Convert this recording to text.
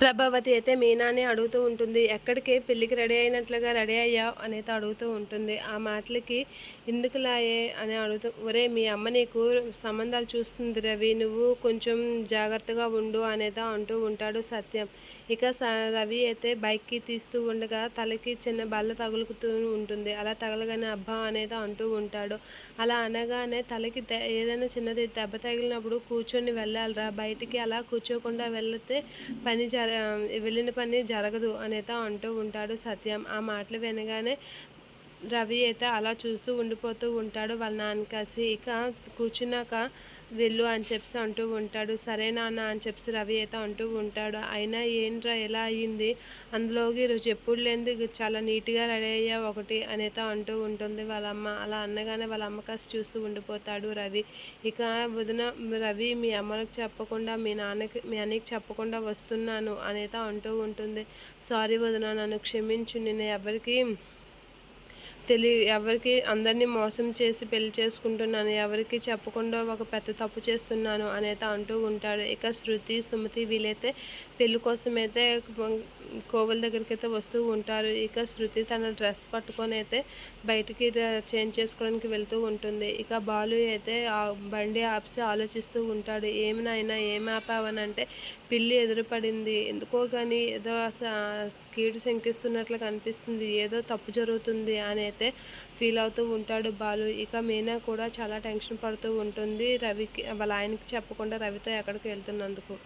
ప్రభావతి అయితే మీనాని అడుగుతూ ఉంటుంది ఎక్కడికి? పెళ్ళికి రెడీ అయినట్లుగా రెడీ అయ్యావు? అనేది అడుగుతూ ఉంటుంది. ఆ మాటలకి ఎందుకులాయే? అని అడుగుతూ ఒరే మీ అమ్మ నీకు సంబంధాలు చూస్తుంది రవి నువ్వు కొంచెం జాగ్రత్తగా ఉండు అనేది అంటూ ఉంటాడు సత్యం. ఇక స రవి అయితే బైక్కి తీస్తూ ఉండగా తలకి చిన్న బల్ల తగులుతూ ఉంటుంది. అలా తగలగానే అబ్బా అనేది అంటూ ఉంటాడు. అలా అనగానే తలకి ఏదైనా చిన్నది దెబ్బ తగిలినప్పుడు కూర్చొని వెళ్ళాలిరా బయటికి అలా కూర్చోకుండా వెళ్తే పని జ వెళ్ళిన పని జరగదు అనేత అంటూ ఉంటాడు సత్యం. ఆ మాటలు వినగానే రవి అయితే అలా చూస్తూ ఉండిపోతూ ఉంటాడు. వాళ్ళ నాన్న కాసి ఇక కూర్చున్నాక వెళ్ళు అని చెప్పి అంటూ ఉంటాడు. సరే నాన్న అని చెప్పి రవి అయితే అంటూ ఉంటాడు. అయినా ఏంట్రా ఎలా అయ్యింది? అందులోకి రుచి ఎప్పుడు లేనిది చాలా నీట్గా రెడీ అయ్యా ఒకటి అనేది అంటూ ఉంటుంది వాళ్ళ అమ్మ అలా అన్నగానే వాళ్ళ అమ్మ కాస్త చూస్తూ ఉండిపోతాడు రవి. ఇక వదిన రవి మీ అమ్మకి చెప్పకుండా మీ నాన్నకి మీ అన్నకి చెప్పకుండా వస్తున్నాను అనేది అంటూ ఉంటుంది. సారీ వదిన నన్ను క్షమించు. నేను ఎవరికి తెలియ ఎవరికి అందరినీ మోసం చేసి పెళ్ళి చేసుకుంటున్నాను ఎవరికి చెప్పకుండా ఒక పెద్ద తప్పు చేస్తున్నాను అనేది అంటూ ఉంటాడు. ఇక శృతి సుమతి వీలైతే పెళ్ళి కోసం అయితే కోవల దగ్గరికి అయితే వస్తూ ఉంటారు. ఇక శృతి తన డ్రెస్ పట్టుకొని అయితే బయటికి చేంజ్ చేసుకోవడానికి వెళ్తూ ఉంటుంది. ఇక బాలు అయితే బండి ఆపిసి ఆలోచిస్తూ ఉంటాడు. ఏమి నాయనా ఏమి ఆపావనంటే పిల్లి ఎదురుపడింది. ఎందుకో కానీ ఏదో కీడు శంకిస్తున్నట్లు కనిపిస్తుంది ఏదో తప్పు జరుగుతుంది అనేది అయితే ఫీల్ అవుతూ ఉంటాడు బాలు. ఇక మీనా కూడా చాలా టెన్షన్ పడుతూ ఉంటుంది రవికి వాళ్ళ ఆయనకి చెప్పకుండా రవితో ఎక్కడికి వెళ్తున్నందుకు.